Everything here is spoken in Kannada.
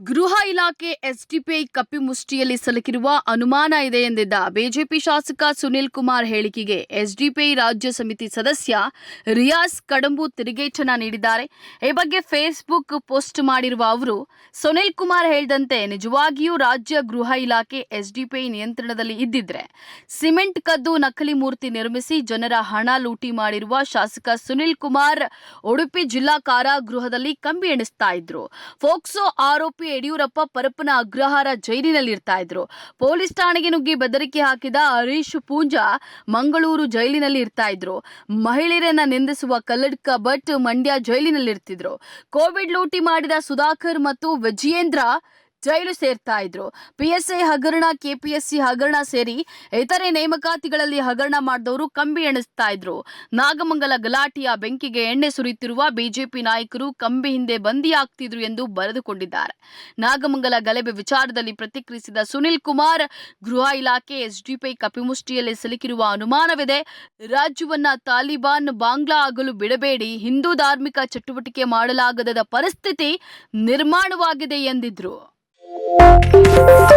ಗೃಹ ಇಲಾಖೆ ಎಸ್ಡಿಪಿಐ ಕಪಿಮುಷ್ಟಿಯಲ್ಲಿ ಸಲುಕಿರುವ ಅನುಮಾನ ಇದೆ ಎಂದಿದ್ದ ಬಿಜೆಪಿ ಶಾಸಕ ಸುನಿಲ್ ಕುಮಾರ್ ಹೇಳಿಕೆಗೆ ಎಸ್ಡಿಪಿಐ ರಾಜ್ಯ ಸಮಿತಿ ಸದಸ್ಯ ರಿಯಾಸ್ ಕಡಂಬು ತಿರುಗೇಟನ ನೀಡಿದ್ದಾರೆ. ಈ ಬಗ್ಗೆ ಫೇಸ್ಬುಕ್ ಪೋಸ್ಟ್ ಮಾಡಿರುವ ಅವರು, ಸುನಿಲ್ ಕುಮಾರ್ ಹೇಳಿದಂತೆ ನಿಜವಾಗಿಯೂ ರಾಜ್ಯ ಗೃಹ ಇಲಾಖೆ ಎಸ್ಡಿಪಿಐ ನಿಯಂತ್ರಣದಲ್ಲಿ ಇದ್ದಿದ್ರೆ ಸಿಮೆಂಟ್ ಕದ್ದು ನಕಲಿ ಮೂರ್ತಿ ನಿರ್ಮಿಸಿ ಜನರ ಹಣ ಲೂಟಿ ಮಾಡಿರುವ ಶಾಸಕ ಸುನಿಲ್ ಕುಮಾರ್ ಉಡುಪಿ ಜಿಲ್ಲಾ ಕಾರಾಗೃಹದಲ್ಲಿ ಕಂಬಿ ಎಣಿಸ್ತಾ ಇದ್ರು. ಫೋಕ್ಸೋ ಆರೋಪಿ ಯಡಿಯೂರಪ್ಪ ಪರಪ್ಪನ ಅಗ್ರಹಾರ ಜೈಲಿನಲ್ಲಿರ್ತಾ ಇದ್ರು. ಪೊಲೀಸ್ ಠಾಣೆಗೆ ನುಗ್ಗಿ ಬೆದರಿಕೆ ಹಾಕಿದ ಹರೀಶ್ ಪೂಂಜಾ ಮಂಗಳೂರು ಜೈಲಿನಲ್ಲಿ ಇರ್ತಾ ಇದ್ರು. ಮಹಿಳೆಯರನ್ನ ನಿಂದಿಸುವ ಕಲ್ಲಡ್ಕ ಭಟ್ ಮಂಡ್ಯ ಜೈಲಿನಲ್ಲಿರ್ತಿದ್ರು. ಕೋವಿಡ್ ಲೂಟಿ ಮಾಡಿದ ಸುಧಾಕರ್ ಮತ್ತು ವಿಜಯೇಂದ್ರ ಜೈಲು ಸೇರ್ತಾ ಇದ್ರು. ಪಿಎಸ್ಐ ಹಗರಣ ಕೆಪಿಎಸ್ಸಿ ಹಗರಣ ಸೇರಿ ಇತರೆ ನೇಮಕಾತಿಗಳಲ್ಲಿ ಹಗರಣ ಮಾಡಿದವರು ಕಂಬಿ ಎಣಿಸ್ತಾ ಇದ್ರು. ನಾಗಮಂಗಲ ಗಲಾಟೆಯ ಬೆಂಕಿಗೆ ಎಣ್ಣೆ ಸುರಿಯುತ್ತಿರುವ ಬಿಜೆಪಿ ನಾಯಕರು ಕಂಬಿ ಹಿಂದೆ ಬಂದಿಯಾಗ್ತಿದ್ರು ಎಂದು ಬರೆದುಕೊಂಡಿದ್ದಾರೆ. ನಾಗಮಂಗಲ ಗಲಭೆ ವಿಚಾರದಲ್ಲಿ ಪ್ರತಿಕ್ರಿಯಿಸಿದ ಸುನಿಲ್ ಕುಮಾರ್, ಗೃಹ ಇಲಾಖೆ ಎಸ್ಡಿಪಿ ಕಪಿಮುಷ್ಟಿಯಲ್ಲಿ ಸಿಲುಕಿರುವ ಅನುಮಾನವಿದೆ. ರಾಜ್ಯವನ್ನ ತಾಲಿಬಾನ್ ಬಾಂಗ್ಲಾ ಆಗಲು ಬಿಡಬೇಡಿ, ಹಿಂದೂ ಧಾರ್ಮಿಕ ಚಟುವಟಿಕೆ ಮಾಡಲಾಗದ ಪರಿಸ್ಥಿತಿ ನಿರ್ಮಾಣವಾಗಿದೆ ಎಂದಿದ್ರು. Música